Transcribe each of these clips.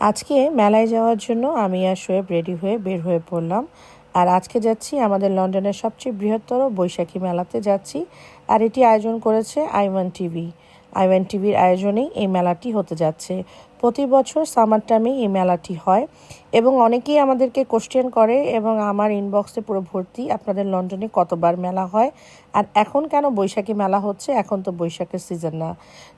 আজকে মেলায় যাওয়ার জন্য আমি আর শোয়েব রেডি হয়ে বের হয়ে পড়লাম। আর আজকে যাচ্ছি আমাদের লন্ডনের সবচেয়ে বৃহত্তর বৈশাখী মেলাতে যাচ্ছি। আর এটি আয়োজন করেছে আইওয়ান টিভি। আইওয়ান টিভির আয়োজনেই এই মেলাটি হতে যাচ্ছে। প্রতি বছর সামার টাইমেই এই মেলাটি হয় এবং অনেকেই আমাদেরকে কোশ্চেন করে এবং আমার ইনবক্সে পুরো ভর্তি আপনাদের লন্ডনে কতবার মেলা হয়। আর এখন কেন বৈশাখী মেলা হচ্ছে? এখন তো বৈশাখের সিজন না।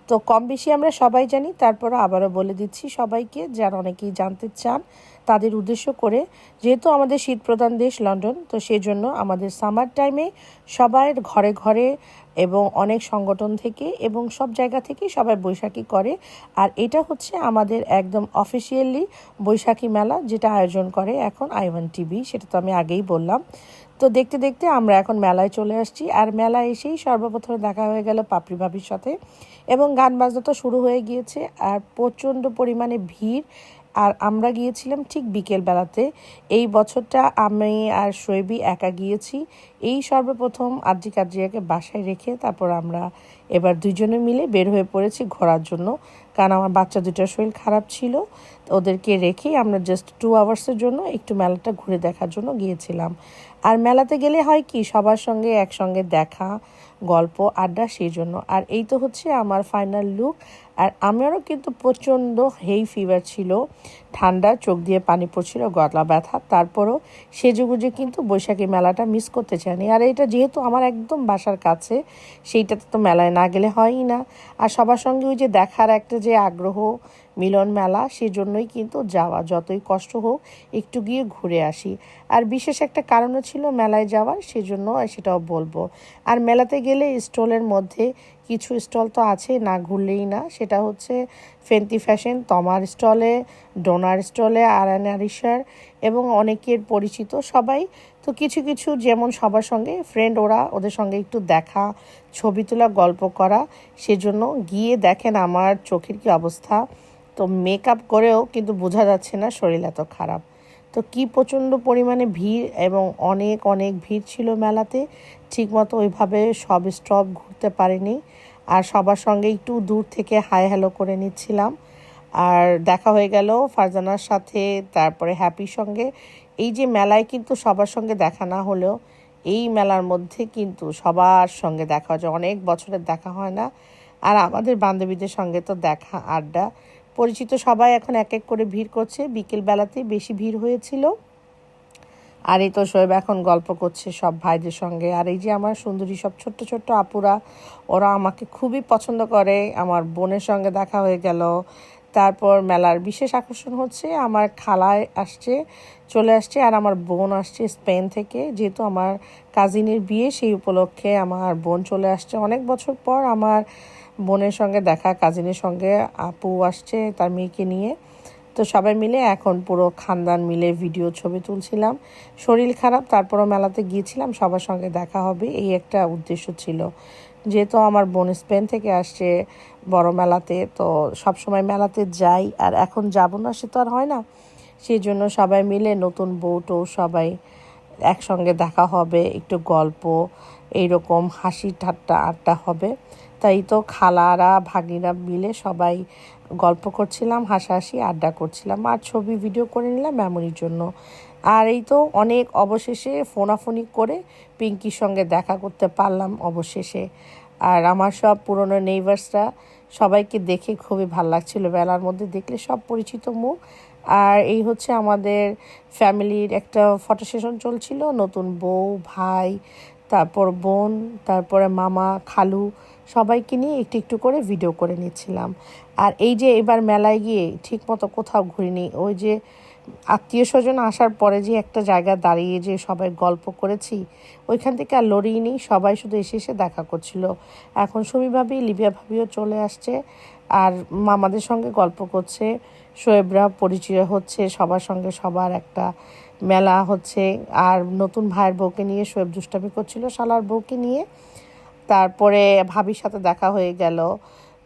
তো কম বেশি আমরা সবাই জানি তারপরে আবারও বলে দিচ্ছি সবাইকে, যারা অনেকেই জানতে চান তাদের উদ্দেশ্য করে, যেহেতু আমাদের শীত প্রধান দেশ লন্ডন, তো সেই জন্য আমাদের সামার টাইমে সবাই ঘরে ঘরে এবং অনেক সংগঠন থেকে এবং সব জায়গা থেকে সবাই বৈশাখী করে। আর এটা হচ্ছে আমাদের একদম অফিসিয়ালি বৈশাখী মেলা যেটা আয়োজন করে এখন আইওয়ান টিভি সেটা তো আমি আগেই বললাম। তো দেখতে দেখতে আমরা এখন মেলায় চলে আসছি, আর মেলায় এসেই সর্বপ্রথমে দেখা হয়ে গেল পাপড়ি ভাবির সাথে। এবং গান বাজনা তো শুরু হয়ে গিয়েছে, আর প্রচণ্ড পরিমাণে ভিড় আর আমরা গিয়েছিলাম ঠিক বিকেল বেলাতে এই বছরটা আমি আর শৈবী একা গিয়েছি। এই সর্বপ্রথম আদ্রি কাদ্রিয়াকে বাসায় রেখে তারপর আমরা এবার দুজনে মিলে বের হয়ে পড়েছি ঘোরার জন্য। কারণ আমার বাচ্চা দুটার শরীর খারাপ ছিল ওদেরকে রেখেই আমরা জাস্ট টু আওয়ার্সের জন্য একটু মেলাটা ঘুরে দেখার জন্য গিয়েছিলাম। আর মেলাতে গেলে হয় কি, সবার সঙ্গে একসঙ্গে দেখা, গল্প, আড্ডা সেই জন্য। আর এই তো হচ্ছে আমার ফাইনাল লুক আর আমারও কিন্তু প্রচণ্ড হেই ফিভার ছিল। ঠান্ডা, চোখ দিয়ে পানি পড়ছিল, গলা ব্যথা, তারপরও সেজেগুজে কিন্তু বৈশাখী মেলাটা মিস করতে চাইনি। আর এটা যেহেতু আমার একদম বাসার কাছে, সেইটাতে তো মেলায় না গেলে হয়ই না। আর সবার সঙ্গে ওই যে দেখার একটা যে আগ্রহ মিলন মেলা, সেজন্যই কিন্তু যাওয়া। যতই কষ্ট হোক, একটু গিয়ে ঘুরে আসি। আর বিশেষ একটা কারণও ছিল মেলায় যাওয়ার, সেজন্য সেটাও বলব। আর মেলাতে গেলে স্টলের মধ্যে কিছু স্টল তো আছে, না ঘুরলেই না। সেটা হচ্ছে ফেন্তি ফ্যাশন তমার স্টলে ডোনার স্টলে আরান আরিসার এবং অনেকের পরিচিত সবাই। তো কিছু কিছু যেমন সবার সঙ্গে ফ্রেন্ড ওরা ওদের সঙ্গে একটু দেখা, ছবি তোলা, গল্প করা, সেজন্য গিয়ে দেখেন আমার চোখের কি অবস্থা। তো মেকআপ করেও কিন্তু বোঝা যাচ্ছে না, শরীর এত খারাপ। তো কি প্রচণ্ড পরিমাণে ভিড় এবং অনেক অনেক ভিড় ছিল মেলাতে, ঠিকমতো ওইভাবে সব স্টপ ঘুরতে পারিনি। আর সবার সঙ্গে একটু দূর থেকে হাই হ্যালো করে নিচ্ছিলাম। আর দেখা হয়ে গেল ফারজানার সাথে, তারপরে হ্যাপির সঙ্গে। এই যে মেলায় কিন্তু সবার সঙ্গে দেখা না হলেও, এই মেলার মধ্যে কিন্তু সবার সঙ্গে দেখা যায় অনেক বছরের দেখা হয় না। আর আমাদের বান্ধবীদের সঙ্গে তো দেখা, আড্ডা। পরিচিত সবাই এখন এক এক করে ভিড় করছে। বিকেল বেলাতে বেশি ভিড় হয়েছিল। আর এই তো শোয়েব এখন গল্প করছে সব ভাইদের সঙ্গে। আর এই যে আমার সুন্দরী, সব ছোট্ট ছোট্ট আপুরা, ওরা আমাকে খুবই পছন্দ করে। আমার বোনের সঙ্গে দেখা হয়ে গেল। তারপর মেলার বিশেষ আকর্ষণ হচ্ছে, আমার খালায় আসছে, চলে আসছে, আর আমার বোন আসছে স্পেন থেকে। যেহেতু আমার কাজিনের বিয়ে, সেই উপলক্ষে আমার বোন চলে আসছে। অনেক বছর পর আমার বোনের সঙ্গে দেখা, কাজিনের সঙ্গে আপু আসছে তার মেয়েকে নিয়ে। তো সবাই মিলে এখন পুরো খানদান মিলে ভিডিও ছবি তুলছিলাম। শরীর খারাপ, তারপরও মেলাতে গিয়েছিলাম, সবার সঙ্গে দেখা হবে, এই একটা উদ্দেশ্য ছিল। যেহেতু আমার বোন স্পেন থেকে আসছে বড় মেলাতে, তো সব সময় মেলাতে যাই, আর এখন যাব না, সে তো আর হয় না। সেই জন্য সবাই মিলে নতুন বউটো সবাই একসঙ্গে দেখা হবে, একটু গল্প, এইরকম হাসি ঠাট্টা আড্ডা হবে। তাই তো খালারা, ভাগিরা মিলে সবাই গল্প করছিলাম, হাসাহাসি, আড্ডা করছিলাম আর ছবি ভিডিও করে নিলাম মেমোরির জন্য। আর এই তো অনেক অবশেষে ফোনাফোনি করে পিঙ্কির সঙ্গে দেখা করতে পারলাম অবশেষে। আর আমার সব পুরনো নেইবার্সরা সবাইকে দেখে খুবই ভালো লাগছিল। বেলার মধ্যে দেখলে সব পরিচিত মুখ। আর এই হচ্ছে আমাদের ফ্যামিলির একটা ফটো সেশন চলছিল। নতুন বউ, ভাই তারপর বোন, তারপরে মামা, খালু, সবাইকে নিয়ে একটু একটু করে ভিডিও করে নিচ্ছিলাম। আর এই যে এবার মেলায় গিয়ে ঠিক মতো কোথাও ঘুরিনি, ওই যে আত্মীয় স্বজন আসার পরে যে একটা জায়গা দাঁড়িয়ে যে সবাই গল্প করেছি, ওইখান থেকে আর লড়িয়ে নেই সবাই শুধু এসে এসে দেখা করছিল। এখন সুমি ভাবি, লিবিয়া ভাবিও চলে আসছে। আর মামাদের সঙ্গে গল্প করছে, শোয়েবরা পরিচয় হচ্ছে, সবার সঙ্গে সবার একটা মেলা হচ্ছে। আর নতুন ভাইয়ের বউকে নিয়ে শোয়েব দুষ্টামি করছিল, শালার বউকে নিয়ে। তারপরে ভাবির সাথে দেখা হয়ে গেল,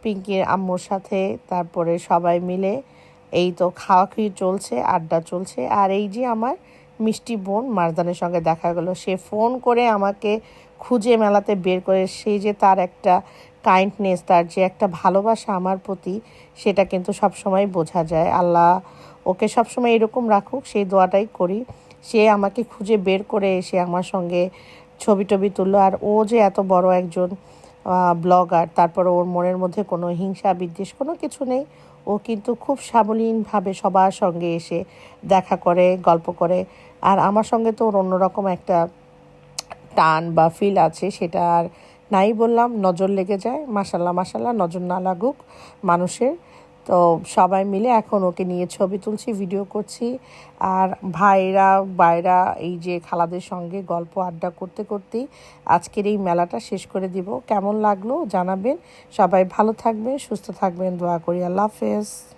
পিঙ্কির আম্মুর সাথে। তারপরে সবাই মিলে এই তো খাওয়া চলছে, আড্ডা চলছে। আর এই যে আমার মিষ্টি বোন মারদানের সঙ্গে দেখা গেলো। সে ফোন করে আমাকে খুঁজে মেলাতে বের করে সেই যে তার একটা কাইন্ডনেস তার যে একটা ভালোবাসা আমার প্রতি, সেটা কিন্তু সব সময় বোঝা যায়। আল্লাহ ওকে সবসময় এরকম রাখুক, সেই দোয়াটাই করি। সে আমাকে খুঁজে বের করে এসে আমার সঙ্গে ছবি টবি তুললো। আর ও যে এত বড় একজন ব্লগার, তারপর ওর মনের মধ্যে কোনো হিংসা, বিদ্বেষ কোনো কিছু নেই। ও কিন্তু খুব সাবলীনভাবে সবার সঙ্গে এসে দেখা করে, গল্প করে। আর আমার সঙ্গে তো ওর অন্যরকম একটা টান বা ফিল আছে, সেটা আর নাই বললাম। নজর লেগে যায়। মাসাল্লাহ মাসাল্লাহ নজর না লাগুক মানুষের। তো সবাই মিলে এখন ওকে নিয়ে ছবি তুলছি ভিডিও করছি। আর ভাইরা, বাইরা, এই যে খালাদের সঙ্গে গল্প আড্ডা করতে করতেই আজকের এই মেলাটা শেষ করে দিব। কেমন লাগল জানাবেন। সবাই ভালো থাকবেন, সুস্থ থাকবেন, দোয়া করি। আল্লাহ হাফেজ।